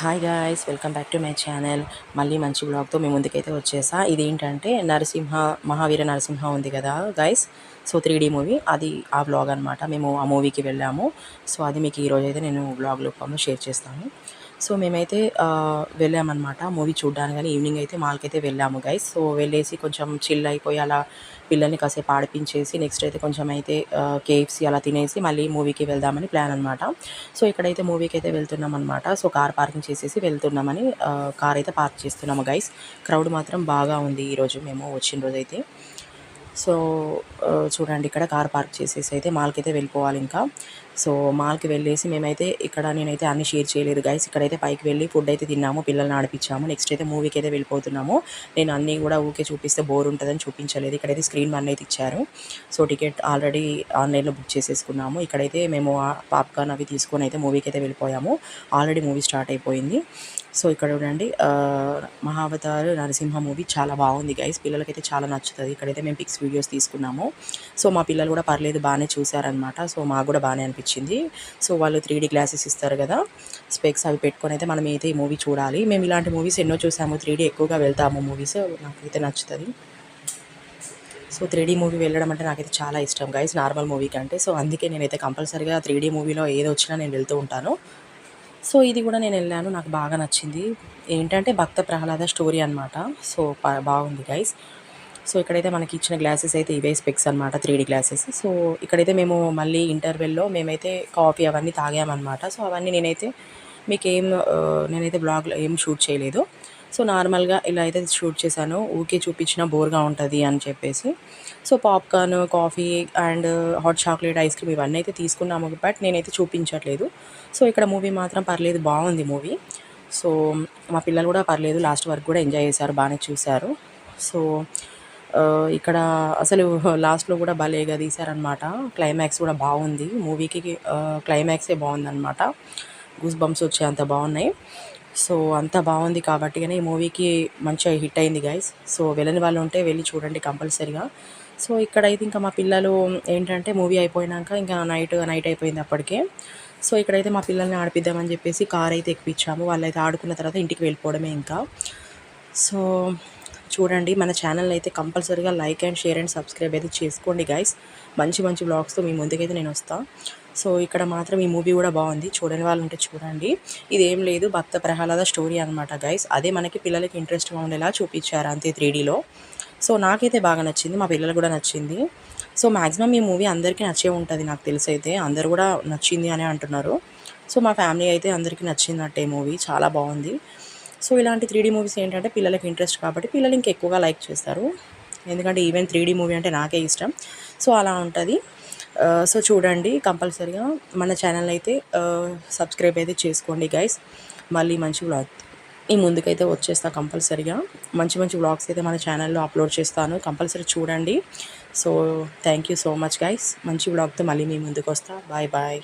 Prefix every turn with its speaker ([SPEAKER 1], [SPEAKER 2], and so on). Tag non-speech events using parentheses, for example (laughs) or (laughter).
[SPEAKER 1] Hi guys welcome back to my channel మళ్ళీ మంచి బ్లాగ్తో మీ ముందుకైతే వచ్చేసా. ఇదేంటంటే నరసింహ మహావీర నరసింహ ఉంది కదా గాయస్ సో త్రీ మూవీ అది ఆ బ్లాగ్ అనమాట మేము ఆ మూవీకి వెళ్ళాము. సో అది మీకు ఈరోజు అయితే నేను బ్లాగ్ రూపంలో షేర్ చేస్తాను. సో మేమైతే వెళ్ళామన్నమాట. మూవీ చూడడానికి కానీ ఈవినింగ్ అయితే మాల్కి అయితే వెళ్ళాము గైస్. సో వెళ్ళేసి కొంచెం చిల్ అయిపోయి అలా పిల్లల్ని కాసేపు ఆడిపించేసి నెక్స్ట్ అయితే కొంచెం అయితే కేఎఫ్సీ అలా తినేసి మళ్ళీ మూవీకి వెళ్దామని ప్లాన్ అనమాట సో ఇక్కడైతే మూవీకి అయితే వెళ్తున్నాం అనమాట సో కార్ పార్కింగ్ చేసేసి వెళ్తున్నామని కార్ అయితే పార్క్ చేస్తున్నాము గైస్. క్రౌడ్ మాత్రం బాగా ఉంది ఈరోజు మేము వచ్చిన రోజైతే సో చూడండి ఇక్కడ కార్ పార్క్ చేసేసి అయితే మాల్కి అయితే వెళ్ళిపోవాలి ఇంకా. సో మాల్కి వెళ్ళేసి మేమైతే ఇక్కడ నేనైతే అన్ని షేర్ చేయలేదు. గైస్ ఇక్కడైతే పైకి వెళ్ళి ఫుడ్ అయితే తిన్నాము పిల్లల్ని ఆడిపించాము నెక్స్ట్ అయితే మూవీకి అయితే వెళ్ళిపోతున్నాము. నేను అన్నీ కూడా ఊకే చూపిస్తే బోర్ ఉంటుందని చూపించలేదు. ఇక్కడైతే స్క్రీన్ వన్ అయితే ఇచ్చారు. సో టికెట్ ఆల్రెడీ ఆన్లైన్లో బుక్ చేసేసుకున్నాము. ఇక్కడైతే మేము పాప్కార్న్ అవి తీసుకొని అయితే మూవీకి అయితే వెళ్ళిపోయాము. ఆల్రెడీ మూవీ స్టార్ట్ అయిపోయింది. సో ఇక్కడ చూడండి మహావతార్ నరసింహ మూవీ చాలా బాగుంది గైస్ పిల్లలకైతే చాలా నచ్చుతుంది. ఇక్కడైతే మేము పిక్స్ వీడియోస్ తీసుకున్నాము. సో మా పిల్లలు కూడా పర్లేదు బాగానే చూసారనమాట సో మాకు కూడా బాగానే అనిపించింది. వచ్చింది. సో వాళ్ళు త్రీ డీ గ్లాసెస్ ఇస్తారు కదా. స్పెక్స్ అవి పెట్టుకొని అయితే మనం అయితే ఈ మూవీ చూడాలి. మేము ఇలాంటి మూవీస్ ఎన్నో చూసాము. త్రీ డీ ఎక్కువగా వెళ్తాము మూవీస్ నాకైతే నచ్చుతుంది. సో త్రీ డీ మూవీ వెళ్ళడం అంటే నాకైతే చాలా ఇష్టం గైస్ నార్మల్ మూవీ కంటే. సో అందుకే నేనైతే కంపల్సరీగా త్రీ డీ మూవీలో ఏది వచ్చినా నేను వెళ్తూ ఉంటాను. సో ఇది కూడా నేను వెళ్ళాను. నాకు బాగా నచ్చింది. ఏంటంటే భక్త ప్రహ్లాద స్టోరీ అనమాట సో బాగుంది గైస్ సో ఇక్కడైతే మనకి ఇచ్చిన గ్లాసెస్ అయితే ఇవే స్పెక్స్ అనమాట త్రీ డీ గ్లాసెస్. సో ఇక్కడైతే మేము మళ్ళీ ఇంటర్వెల్లో మేమైతే కాఫీ అవన్నీ తాగామన్నమాట. సో అవన్నీ నేనైతే మీకు ఏం నేనైతే బ్లాగ్లో ఏం షూట్ చేయలేదు. సో నార్మల్గా ఇలా అయితే షూట్ చేశాను. ఊకే చూపించిన బోర్గా ఉంటుంది అని చెప్పేసి. So popcorn coffee and hot chocolate ice cream ఇవన్నీ అయితే తీసుకున్నాము. బట్ నేనైతే చూపించట్లేదు. సో ఇక్కడ మూవీ మాత్రం పర్లేదు బాగుంది మూవీ. సో మా పిల్లలు కూడా పర్లేదు లాస్ట్ వరకు కూడా ఎంజాయ్ చేశారు బాగానే చూశారు. సో ఇక్కడ అసలు (laughs) లాస్ట్లో కూడా భలేగా తీశారనమాట క్లైమాక్స్ కూడా బాగుంది. మూవీకి క్లైమాక్సే బాగుందనమాట గూస్ బంప్స్ వచ్చే అంత బాగున్నాయి. సో అంత బాగుంది కాబట్టి కానీ ఈ మూవీకి మంచిగా హిట్ అయింది గైస్ సో వెళ్ళని వాళ్ళు ఉంటే వెళ్ళి చూడండి కంపల్సరీగా. సో ఇక్కడైతే ఇంకా మా పిల్లలు ఏంటంటే మూవీ అయిపోయినాక ఇంకా నైట్ నైట్ అయిపోయింది అప్పటికే. సో ఇక్కడైతే మా పిల్లల్ని ఆడిపిద్దామని చెప్పేసి కార్ అయితే ఎక్కిపించాము. వాళ్ళైతే ఆడుకున్న తర్వాత ఇంటికి వెళ్ళిపోవడమే ఇంకా. సో చూడండి మన ఛానల్ అయితే కంపల్సరీగా like and share and subscribe అయితే చేసుకోండి గైస్ మంచి మంచి బ్లాగ్స్తో మీ ముందుకైతే నేను వస్తాను సో ఇక్కడ మాత్రం ఈ మూవీ కూడా బాగుంది. చూడని వాళ్ళు ఉంటే చూడండి. ఇదేం లేదు భక్త ప్రహ్లాద స్టోరీ అనమాట గైస్ అదే మనకి పిల్లలకి ఇంట్రెస్ట్గా ఉండేలా చూపించారు అంతే త్రీడీలో సో నాకైతే బాగా నచ్చింది మా పిల్లలకు కూడా నచ్చింది. సో మ్యాక్సిమం ఈ మూవీ అందరికీ నచ్చే ఉంటుంది నాకు తెలిసి అయితే అందరు కూడా నచ్చింది అని అంటున్నారు. సో మా ఫ్యామిలీ అయితే అందరికీ నచ్చిందట్టే మూవీ చాలా బాగుంది. సో ఇలాంటి త్రీ మూవీస్ ఏంటంటే పిల్లలకి ఇంట్రెస్ట్ కాబట్టి పిల్లలు ఇంకా ఎక్కువగా లైక్ చేస్తారు. ఎందుకంటే ఈవెన్ త్రీ మూవీ అంటే నాకే ఇష్టం. సో అలా ఉంటుంది. సో చూడండి కంపల్సరీగా మన ఛానల్ అయితే సబ్స్క్రైబ్ అయితే చేసుకోండి గైస్ మళ్ళీ మంచి వ్లాగ్ ఈ ముందుకైతే వచ్చేస్తా కంపల్సరీగా. మంచి మంచి వ్లాగ్స్ అయితే మన ఛానల్లో అప్లోడ్ చేస్తాను. కంపల్సరీ చూడండి. So thank you so much guys మంచి వ్లాగ్తో మళ్ళీ మీ ముందుకు వస్తా బాయ్ బాయ్